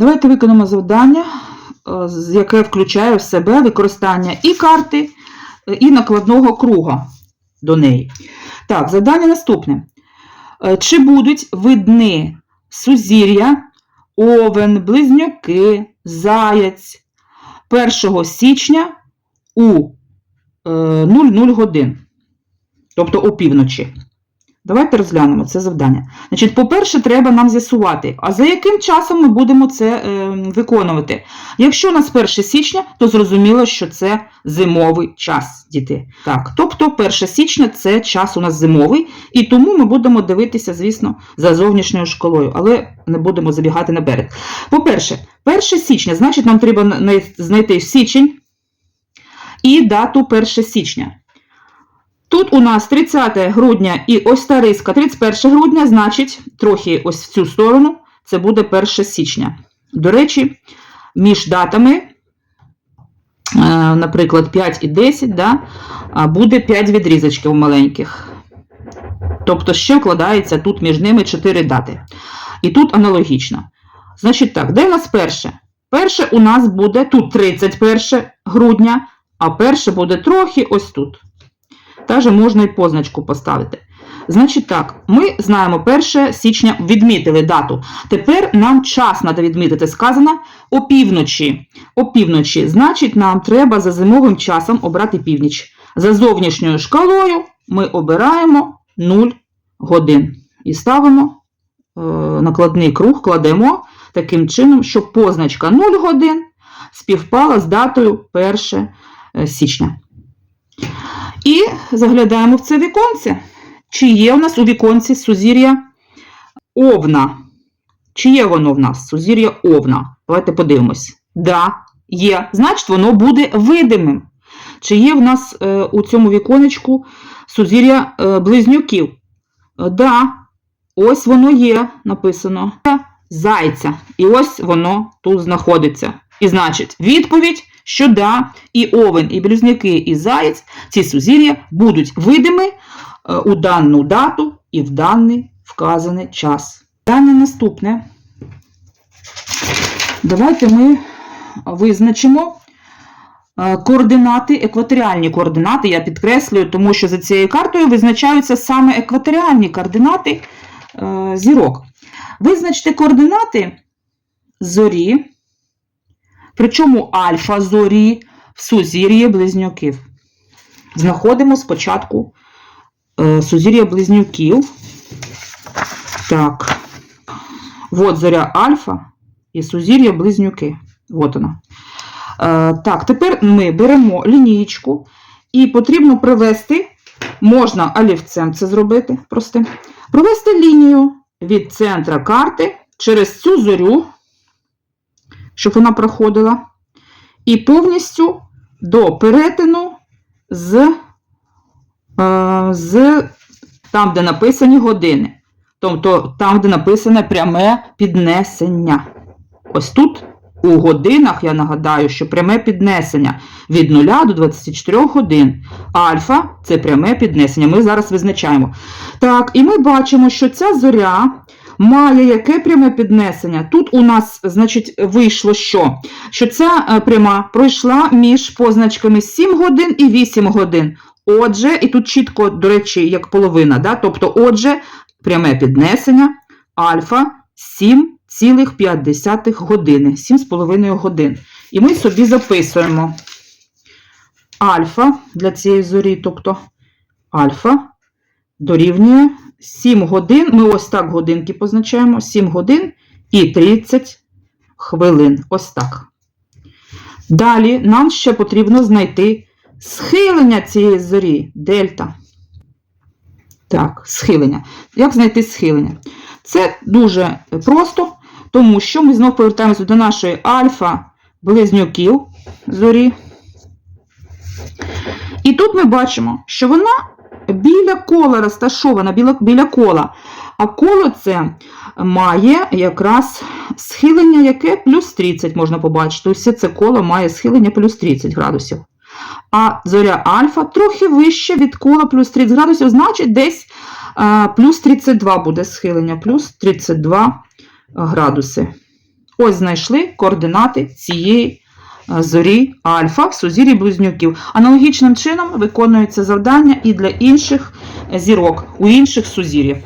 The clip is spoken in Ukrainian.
Давайте виконаємо завдання, е, яке включає в себе використання і карти, е, і накладного круга до неї. Так, завдання наступне. Е, Чи будуть видні сузір'я, овен, близнюки, заяць 1 січня у е, 00 годин, тобто опівночі? Давайте розглянемо це завдання. Значить, по-перше, треба нам з'ясувати, а за яким часом ми будемо це е, виконувати. Якщо у нас 1 січня, то зрозуміло, що це зимовий час, діти. Так, тобто 1 січня це час у нас зимовий, і тому ми будемо дивитися, звісно, за зовнішньою школою, але не будемо забігати наперед. По-перше, 1 січня, значить, нам треба знайти січень і дату 1 січня. Тут у нас 30 грудня і ось та риска 31 грудня, значить, трохи ось в цю сторону це буде 1 січня. До речі, між датами, е, наприклад, 5 і 10, да, буде 5 відрізочків маленьких. Тобто ще вкладається тут між ними 4 дати. І тут аналогічно. Значить так, де у нас перше? Перше у нас буде тут 31 грудня, а перше буде трохи ось тут. Даже можна і позначку поставити. Значить так, ми знаємо 1 січня відмітили дату. Тепер нам час треба відмітити. Сказано опівночі. Опівночі. Значить, нам треба за зимовим часом обрати північ. За зовнішньою шкалою ми обираємо 0 годин. І ставимо е, накладний круг, кладемо таким чином, щоб позначка 0 годин співпала з датою 1 січня. І заглядаємо в це віконце. Чи є у нас у віконці сузір'я овна? Чи є воно в нас сузір'я овна? Давайте подивимось. Да, є. Значить, воно буде видимим. Чи є в нас е, у цьому віконечку сузір'я е, близнюків? Да, ось воно є написано. Зайця. І ось воно тут знаходиться. І значить, відповідь, що да, і овен, і близнюки, і заєць, ці сузір'я будуть видимі е, у дану дату і в даний вказаний час. Дане наступне. Давайте ми визначимо е, координати, екваторіальні координати. Я підкреслюю, тому що за цією картою визначаються саме екваторіальні координати е, зірок. Визначте координати зорі, причому альфа зорі в сузір'ї близнюків. Знаходимо спочатку е, сузір'я близнюків. Так. От зоря альфа і сузір'я близнюки. От вона. Е, так, тепер ми беремо лінієчку і потрібно провести, можна олівцем це зробити простим, провести лінію від центра карти через цю зорю, щоб вона проходила, і повністю до перетину з, е, з там, де написані години. Тобто там, де написане пряме піднесення. Ось тут у годинах, я нагадаю, що пряме піднесення від 0 до 24 годин. Альфа це пряме піднесення. Ми зараз визначаємо. Так, і ми бачимо, що ця зоря має яке пряме піднесення. Тут у нас, значить, вийшло що? Що ця е, пряма пройшла між позначками 7 годин і 8 годин. Отже, і тут чітко, до речі, як половина, да? тобто, отже, пряме піднесення альфа 7,5 години, 7,5 годин. І ми собі записуємо альфа для цієї зорі, тобто альфа дорівнює 7 годин. Ми ось так годинки позначаємо: 7 годин і 30 хвилин. Ось так. Далі нам ще потрібно знайти схилення цієї зорі, дельта. Так, схилення. Як знайти схилення? Це дуже просто, тому що ми знову повертаємося до нашої альфа-близнюків зорі. І тут ми бачимо, що вона біля кола розташована, біля, біля кола. А коло це має якраз схилення, яке плюс 30 можна побачити. Ось це коло має схилення плюс 30 градусів. А зоря альфа трохи вище від кола плюс 30 градусів, значить десь а, плюс 32 буде схилення, плюс 32 градуси. Ось знайшли координати цієї зорі альфа в сузір'ї близнюків. Аналогічним чином виконується завдання і для інших зірок у інших сузір'ях.